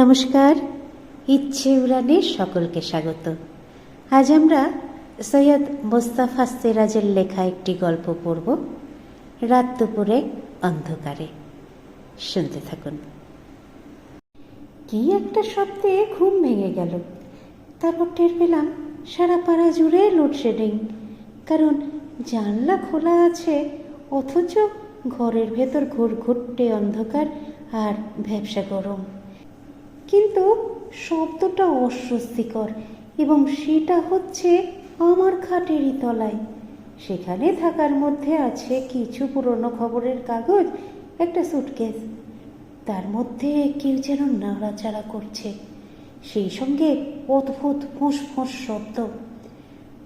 নমস্কার, ইচ্ছে উড়ানে সকলকে স্বাগত। আজ আমরা সৈয়দ মোস্তাফা সিরাজের লেখা একটি গল্প পড়ব, রাত দুপুরে অন্ধকারে। শুনতে থাকুন। কি একটা শব্দে ঘুম ভেঙে গেল। তারপর টের পেলাম সারা পাড়া জুড়ে লোডশেডিং। কারণ জানলা খোলা আছে, অথচ ঘরের ভেতর ঘুরঘুরটে অন্ধকার আর ভ্যাবসা গরম। কিন্তু শব্দটা অস্বস্তিকর এবং সেটা হচ্ছে আমার খাটেরই তলায়। সেখানে থাকার মধ্যে আছে কিছু পুরনো খবরের কাগজ, একটা সুটকেস তার মধ্যে কেউ যেন নাড়াচাড়া করছে। সেই সঙ্গে অদ্ভুত ফোঁস ফোঁস শব্দ।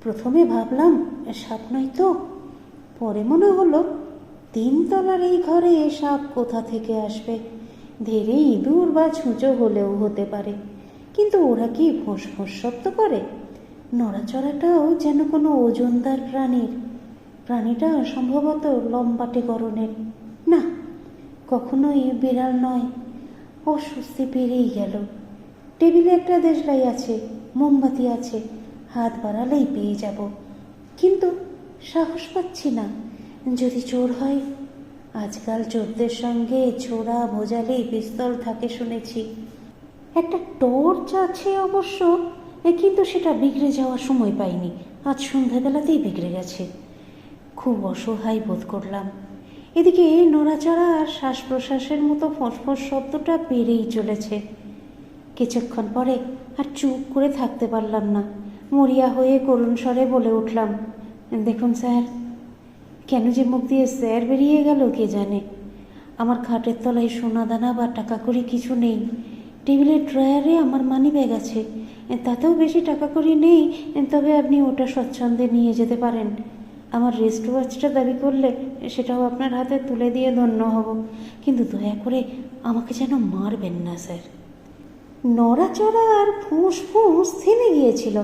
প্রথমে ভাবলাম, সাপ নয় তো? পরে মনে হলো, তিনতলার এই ঘরে সাপ কোথা থেকে আসবে? ধীরে ইঁদুর বা ছুঁচো হলেও হতে পারে। কিন্তু ওরা কি ফোঁস ফোঁস শব্দ করে? নড়াচড়াটাও যেন কোনো ওজনদার প্রাণীর। প্রাণীটা সম্ভবত লম্বাটে গরনের না, কখনোই বিড়াল নয়। অস্বস্তি পেরেই গেল। টেবিলে একটা দেশলাই আছে, মোমবাতি আছে, হাত বাড়ালেই পেয়ে যাব। কিন্তু সাহস পাচ্ছি না। যদি চোর হয় আজকাল চোরদের সঙ্গে ছোড়া ভোজালেই পিস্তল থাকে শুনেছি। একটা টর্চ আছে অবশ্য কিন্তু সেটা বিগড়ে যাওয়ার সময় পাইনি। আজ সন্ধ্যাবেলাতেই বিগড়ে গেছে। খুব অসহায় বোধ করলাম। এদিকে নড়াচড়া আর শ্বাস প্রশ্বাসের মতো ফোঁস শব্দটা বেড়েই চলেছে। কিছুক্ষণ পরে আর চুপ করে থাকতে পারলাম না। মরিয়া হয়ে করুণ স্বরে বলে উঠলাম, দেখুন স্যার কেন যে মুখ দিয়ে স্যার বেরিয়ে গেল কে জানে? আমার খাটের তলায় সোনা দানা বা টাকা করি কিছু নেই। টেবিলের ড্রয়ারে আমার মানি ব্যাগ আছে। তাতেও বেশি টাকা করি নেই, তবে আপনি ওটা স্বচ্ছন্দে নিয়ে যেতে পারেন। আমার রেস্ট ওয়াচটা দাবি করলে সেটাও আপনার হাতে তুলে দিয়ে ধন্য হব। কিন্তু দয়া করে আমাকে যেন মারবেন না, স্যার। নড়াচড়া আর ফুঁস ফুঁস থেমে গিয়েছিল।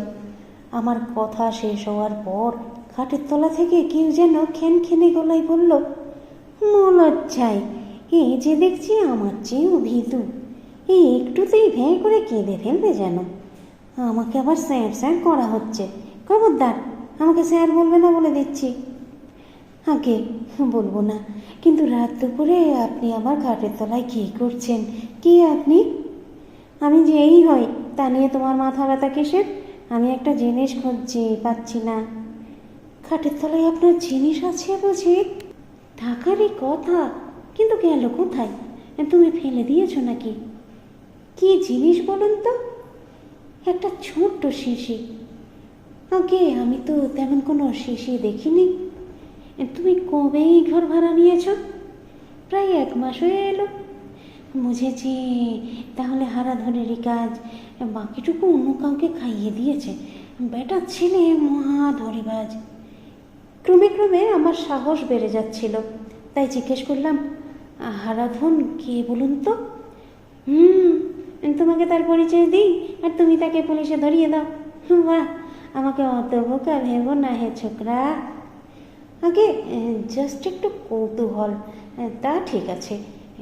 আমার কথা শেষ হওয়ার পর খাটের তলা থেকে কেউ যেন খেন খেনে গলায় বলল মলজ্জাই এ যে দেখছি আমার চেয়েও ভীতু। এই একটুতেই ভ্যাঁ করে কেঁদে ফেলবে যেন। আমাকে আবার স্যার স্যার করা হচ্ছে। খবরদার, আমাকে স্যার বলবে না বলে দিচ্ছি। আগে বলব না, কিন্তু রাত দুপুরে আপনি আমার খাটের তলায় কী করছেন? কি আপনি? আমি যেই হই, তা নিয়ে তোমার মাথা ব্যথা কিসের? আমি একটা জিনিস খুঁজছি, পাচ্ছি না। খাটের তলায় আপনার জিনিস আছে বুঝি? থাকারই কথা, কিন্তু গেল কোথায়? তুমি ফেলে দিয়েছ নাকি? কি জিনিস বলুন তো? একটা ছোট্ট শিশি। আগে আমি তো তেমন কোনো শিশি দেখিনি। তুমি কবেই ঘর ভাড়া নিয়েছ? প্রায় এক মাস হয়ে এলো। বুঝেছি, তাহলে হারাধনেরই কাজ বাকিটুকু অন্য কাউকে খাইয়ে দিয়েছে। বেটা ছেলে, মহা ধরিবাজ। ক্রমে ক্রমে আমার সাহস বেড়ে যাচ্ছিল। তাই জিজ্ঞেস করলাম হারাধন কে বলুন তো? হুম, তোমাকে তার পরিচয় দিই আর তুমি তাকে পুলিশে ধরিয়ে দাও। বাহ, আমাকে অত বোকা ভেবো না হে ছোকরা। আগে জাস্ট একটু কৌতূহল। তা ঠিক আছে।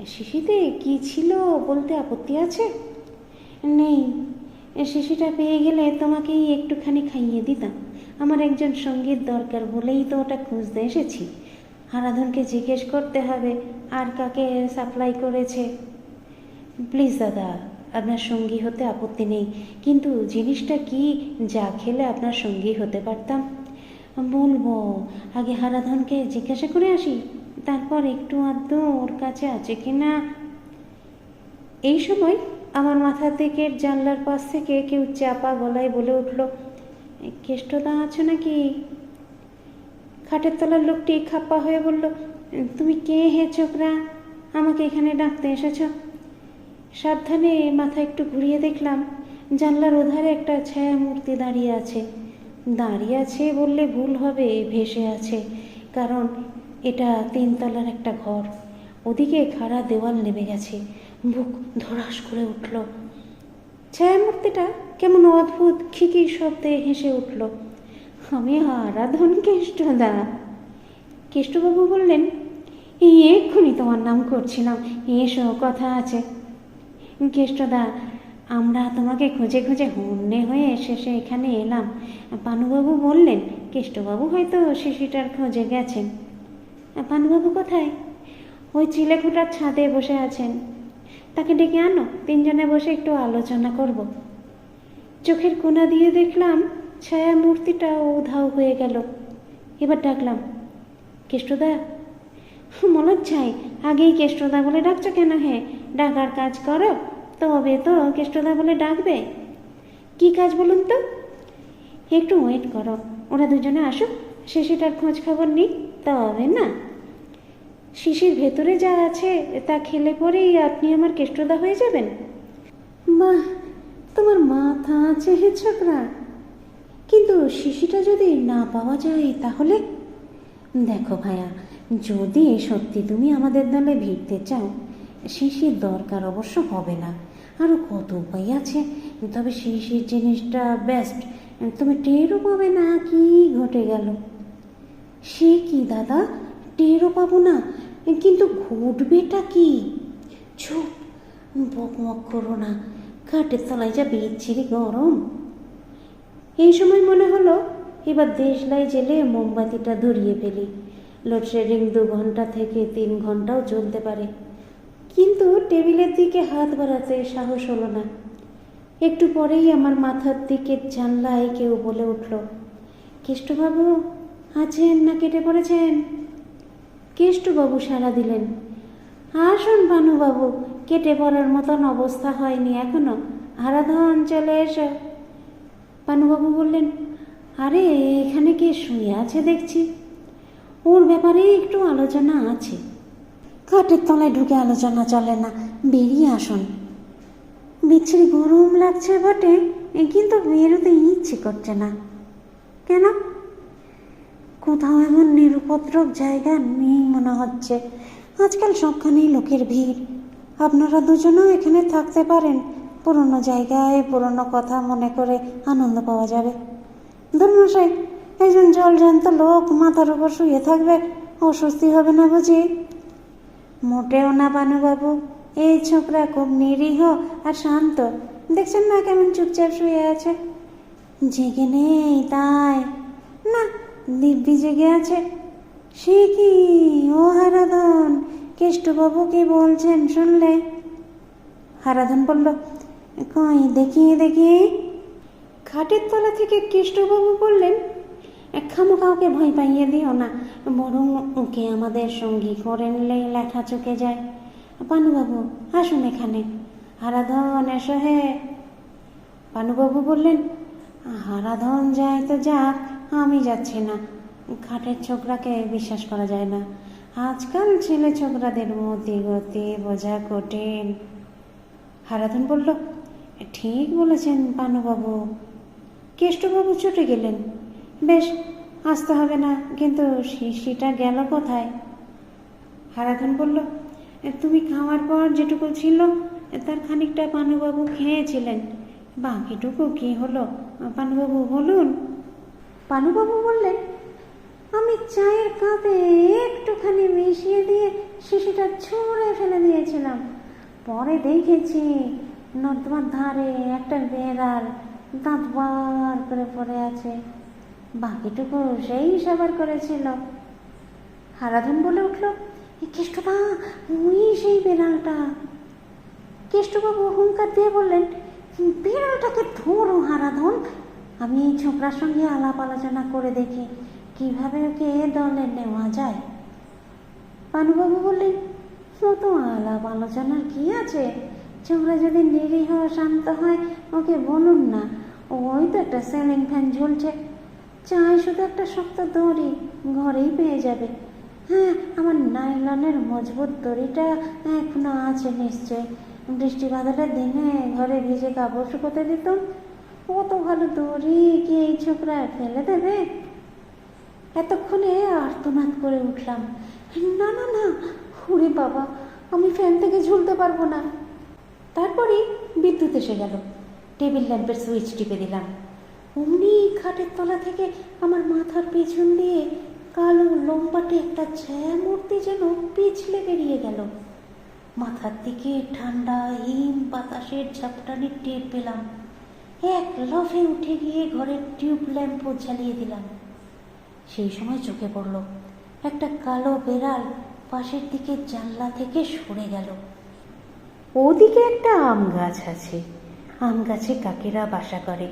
শিশিতে কি ছিল বলতে আপত্তি আছে? নেই শিশিটা পেয়ে গেলে তোমাকেই একটুখানি খাইয়ে দিতাম। আমার একজন সংগীত দরকার বলেই তো ওটা খুঁজতে এসেছি। হারাধনকে জিজ্ঞেস করতে হবে, আর কাকে সাপ্লাই করেছে। প্লিজ দাদা, আপনার সঙ্গী হতে আপত্তি নেই, কিন্তু জিনিসটা কি যা খেলে আপনার সঙ্গী হতে পারতাম? বলব, আগে হারাধনকে জিজ্ঞাসা করে আসি, তারপর একটু আধটু ওর কাছে আছে কি না এই সময় আমার মাথা দিকের জানলার পাশ থেকে কেউ চাপা গলায় বলে উঠল কেষ্টদা আছো নাকি? খাটের তলার লোকটি খাপ্পা হয়ে বলল, তুমি কে হে ছোকরা? আমাকে এখানে ডাকতে এসেছ? সাবধানে মাথা একটু ঘুরিয়ে দেখলাম, জানলার ওধারে একটা ছায়া মূর্তি দাঁড়িয়ে আছে। দাঁড়িয়ে আছে বললে ভুল হবে, ভেসে আছে, কারণ এটা তিনতলার একটা ঘর। ওদিকে খাড়া দেওয়াল নেমে গেছে। বুক ধরাস করে উঠল। ছায়ামূর্তিটা কেমন অদ্ভুত, খিকির শব্দে হেসে উঠল। আমি আরাধন কেষ্টদা কেষ্টবাবু বললেন, এই এক্ষুনি তোমার নাম করছিলাম, এসো, কথা আছে। কেষ্টদা আমরা তোমাকে খুঁজে খুঁজে হন্যে হয়ে শেষে এখানে এলাম। পানুবাবু বললেন কেষ্টবাবু হয়তো শিশিটার খোঁজে গেছেন। পানুবাবু কোথায়? ওই চিলেখুটার ছাদে বসে আছেন। তাকে ডেকে আনো, তিনজনে বসে একটু আলোচনা করব। চোখের কোনা দিয়ে দেখলাম ছায়া মূর্তিটা উধাও হয়ে গেল। এবার ডাকলাম, কেষ্টদা? মলচ্ছাই আগেই কেষ্টদা বলে ডাকছো কেন হে? ডাকার কাজ করো, তবে তো কেষ্টদা বলে ডাকবে। কি কাজ বলুন তো? একটু ওয়েট করো, ওরা দুজনে আসুক শিশিটার খোঁজ খবর নিই তবে না। শিশির ভেতরে যা আছে, তা খেলে পরেই আপনি আমার কেষ্টদা হয়ে যাবেন। বাহ তোমার মাথা আছে হে ছোকরা। কিন্তু শিশিটা যদি না পাওয়া যায় তাহলে? দেখো ভাইয়া যদি সত্যি তুমি আমাদের দলে ভিড়তে চাও, শিশির দরকার অবশ্য হবে না। আরও কত উপায় আছে, তবে শিশির জিনিসটা বেস্ট তুমি টেরও পাবে না কি ঘটে গেল। সে কি দাদা? টেরও পাবো না? কিন্তু ঘটবেটা কি? চুপ বকমক করো না কাঠের তলায় যা বিচ্ছিরি গরম। এই সময় মনে হলো, এবার দেশলাই জেলে মোমবাতিটা ধরিয়ে ফেলি। লোডশেডিং দু ঘণ্টা থেকে তিন ঘন্টাও চলতে পারে। কিন্তু টেবিলের দিকে হাত বাড়াতে সাহস হলো না। একটু পরেই আমার মাথার দিকে জানলায় কেউ বলে উঠল, কেষ্টবাবু, আছেন না কেটে পড়েছেন? কেষ্টবাবু সাড়া দিলেন। আসুন বানু কেটে পড়ার মতন অবস্থা হয়নি এখনও। হারাধন অঞ্চলে এসো। পানুবাবু বললেন, আরে, এখানে কে শুয়ে আছে দেখছি। ওর ব্যাপারে একটু আলোচনা আছে। খাটের তলায় ঢুকে আলোচনা চলে না, বেরিয়ে আসুন। বিচ্ছিরি গরম লাগছে বটে কিন্তু বেরোতে ইচ্ছে করছে না। কেন? কোথাও এমন নিরুপদ্রব জায়গা নেই মনে হচ্ছে। আজকাল সবখানেই লোকের ভিড়। আপনারা দুজনেও এখানে থাকতে পারেন। পুরনো জায়গায় পুরনো কথা মনে করে আনন্দ পাওয়া যাবে। ধর্মশাই একজন জলজান্ত লোক মাথার উপর শুয়ে থাকবে। অস্বস্তি হবে না বুঝি? মোটেও না, বানুবাবু। এই ছোকরা খুব নিরীহ আর শান্ত। দেখছেন না কেমন চুপচাপ শুয়ে আছে? জেগে নেই তাই। না দিব্যি জেগে আছে। সে কি? ও হারাধন কেষ্টবাবু কি বলছেন শুনলে? হারাধন বলল, কই দেখি দেখি খাটের তলা থেকে কেষ্টবাবু বললেন, খামো কাউকে ভয় পাইয়ে দিও না, বরং ওকে আমাদের সঙ্গী করে নিলেই লেখা চুকে যায়। পানুবাবু, আসুন এখানে। হারাধন এসো হে। পানুবাবু বললেন, হারাধন যায় তো যাক আমি যাচ্ছি না। খাটের ছোকরাকে বিশ্বাস করা যায় না। আজকাল ছেলে ছোকরাদের মতি গতি বোঝা কঠিন। হারাধন বলল, ঠিক বলেছেন পানুবাবু। কেষ্টবাবু ছুটে গেলেন। বেশ, আসতে হবে না, কিন্তু শিশিটা গেল কোথায়? হারাধন বলল, তুমি খাওয়ার পর যেটুকু ছিল, তার খানিকটা পানুবাবু খেয়েছিলেন। বাকিটুকু কি হলো? পানুবাবু বলুন। পানুবাবু বললেন, আমি চায়ের কাপে একটুখানি মিশিয়ে দিয়ে শিশিটা ছুঁড়ে ফেলে দিয়েছিলাম। পরে দেখেছি নর্দমার ধারে একটা বেড়াল দাঁত বার করে পড়ে আছে। বাকিটুকু সেই সাবার করেছিল। হারাধন বলে উঠল কেষ্টদা উনি সেই বেড়ালটা। কেষ্টবাবু হুঙ্কার দিয়ে বললেন, বিড়ালটাকে ধরো হারাধন আমি ছোকরার সঙ্গে আলাপ আলোচনা করে দেখি, কীভাবে ওকে এ দলে নেওয়া যায়। পানুবাবু বললেন তো আলাপ আলোচনার কি আছে? ছোকরা যদি নিরীহ শান্ত হয়, ওকে বলুন না, ওই তো একটা সেলিং ফ্যান ঝুলছে। চাই শুধু একটা শক্ত দড়ি, ঘরেই পেয়ে যাবে। হ্যাঁ আমার নাইলনের মজবুত দড়িটা এখনও আছে নিশ্চয় বৃষ্টি বাদলের দিনে ঘরে ভিজে কাপড় শুকোতে দিতাম কত ভালো দড়ি কি এই ছোকরা ফেলে দেবে? এতক্ষণে আর্তনাদ করে উঠলাম। না না না হুরে বাবা, আমি ফ্যান থেকে ঝুলতে পারব না। তারপরে বিদ্যুৎ এসে গেল। টেবিল ল্যাম্পের সুইচ টিপে দিলাম। অমনি খাটের তলা থেকে আমার মাথার পেছন দিয়ে কালো লম্বাটে একটা ছায়া মূর্তি যেন পিছলে বেরিয়ে গেল। মাথার দিকে ঠান্ডা, হিম বাতাসের ঝাপটানি টের পেলাম। এক লফে উঠে গিয়ে ঘরের টিউব ল্যাম্প জ্বালিয়ে দিলাম। সেই সময় চোখে পড়ল, একটা কালো বেড়াল পাশের দিকে জানলা থেকে সরে গেল। ওদিকে একটা আম গাছ আছে। আম গাছে কাকেরা বাসা করে।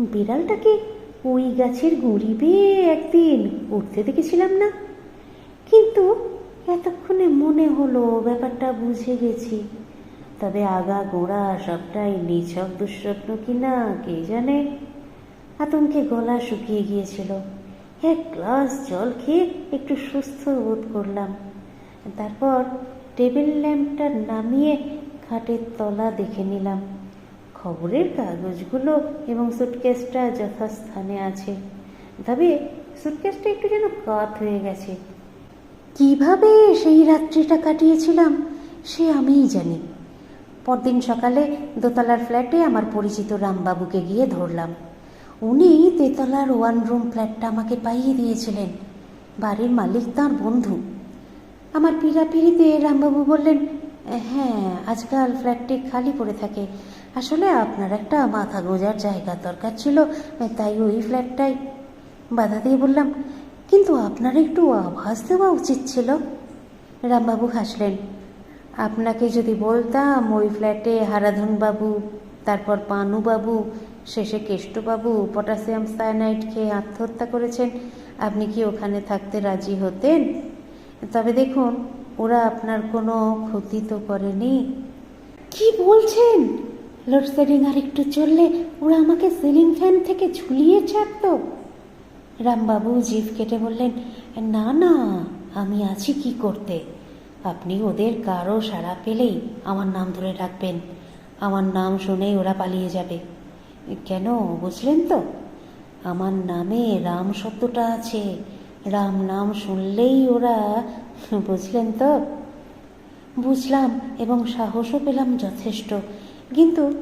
বিড়ালটাকে ওই গাছের গুঁড়ি বেয়ে একদিন উঠতে দেখেছিলাম না। কিন্তু এতক্ষণে মনে হলো ব্যাপারটা বুঝে গেছি। তবে আগা গোড়া সবটাই নিছক দুঃস্বপ্ন কিনা, কে জানে? আতঙ্কে গলা শুকিয়ে গিয়েছিল। এক গ্লাস জল খেয়ে একটু সুস্থ বোধ করলাম। তারপর টেবিল ল্যাম্পটা নামিয়ে খাটের তলা দেখে নিলাম। খবরের কাগজগুলো এবং সুটকেসটা যথাস্থানে আছে। তবে সুটকেসটা একটু যেন কাত হয়ে গেছে। কীভাবে সেই রাত্রিটা কাটিয়েছিলাম, সে আমিই জানি। পরদিন সকালে দোতলার ফ্ল্যাটে আমার পরিচিত রামবাবুকে গিয়ে ধরলাম। উনি তেতলার ওয়ান রুম ফ্ল্যাটটা আমাকে পাইয়ে দিয়েছিলেন। বাড়ির মালিক তাঁর বন্ধু। আমার পিড়াপিড়িতে রামবাবু বললেন হ্যাঁ আজকাল ফ্ল্যাটটি খালি পড়ে থাকে। আসলে আপনার একটা মাথা গোজার জায়গা দরকার ছিল, তাই ওই ফ্ল্যাটটাই বাধা দিয়ে বললাম, কিন্তু আপনার একটু আভাস দেওয়া উচিত ছিল। রামবাবু হাসলেন আপনাকে যদি বলতাম, ওই ফ্ল্যাটে হারাধনবাবু তারপর পানুবাবু শেষে কেষ্টবাবু পটাশিয়াম সায়ানাইড খেয়ে আত্মহত্যা করেছেন, আপনি কি ওখানে থাকতে রাজি হতেন? তবে দেখুন, ওরা আপনার কোনো ক্ষতি তো করেনি। কি বলছেন? লোডশেডিং আর একটু চললে ওরা আমাকে সিলিং ফ্যান থেকে ঝুলিয়ে ছাড়তো। রামবাবু জিভ কেটে বললেন, না না, আমি আছি কি করতে? আপনি ওদের কারও সাড়া পেলেই আমার নাম ধরে ডাকবেন। আমার নাম শুনেই ওরা পালিয়ে যাবে। কেন, বুঝলেন তো? আমার নামে রাম শব্দটা আছে। রাম নাম শুনলেই ওরা, বুঝলেন তো? বুঝলাম এবং সাহসও পেলাম যথেষ্ট। কিন্তু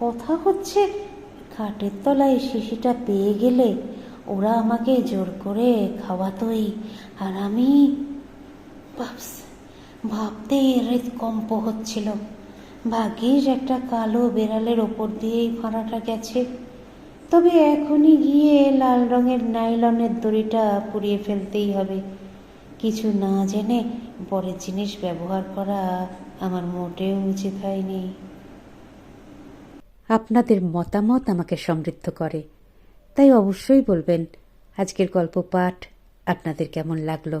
কথা হচ্ছে, খাটের তলায় শিশিটা পেয়ে গেলে ওরা আমাকে জোর করে খাওয়াতোই। আর আমি ভাবস ভাবতে হৃদকম্প হচ্ছিল। ভাগ্যিস একটা কালো বেড়ালের ওপর দিয়েই ফাঁড়াটা গেছে। তবে এখনই গিয়ে লাল রঙের নাইলনের দড়িটা পুড়িয়ে ফেলতেই হবে। কিছু না জেনে পরের জিনিস ব্যবহার করা আমার মোটেও উচিত হয়নি। আপনাদের মতামত আমাকে সমৃদ্ধ করে। তাই অবশ্যই বলবেন, আজকের গল্প পাঠ আপনাদের কেমন লাগল?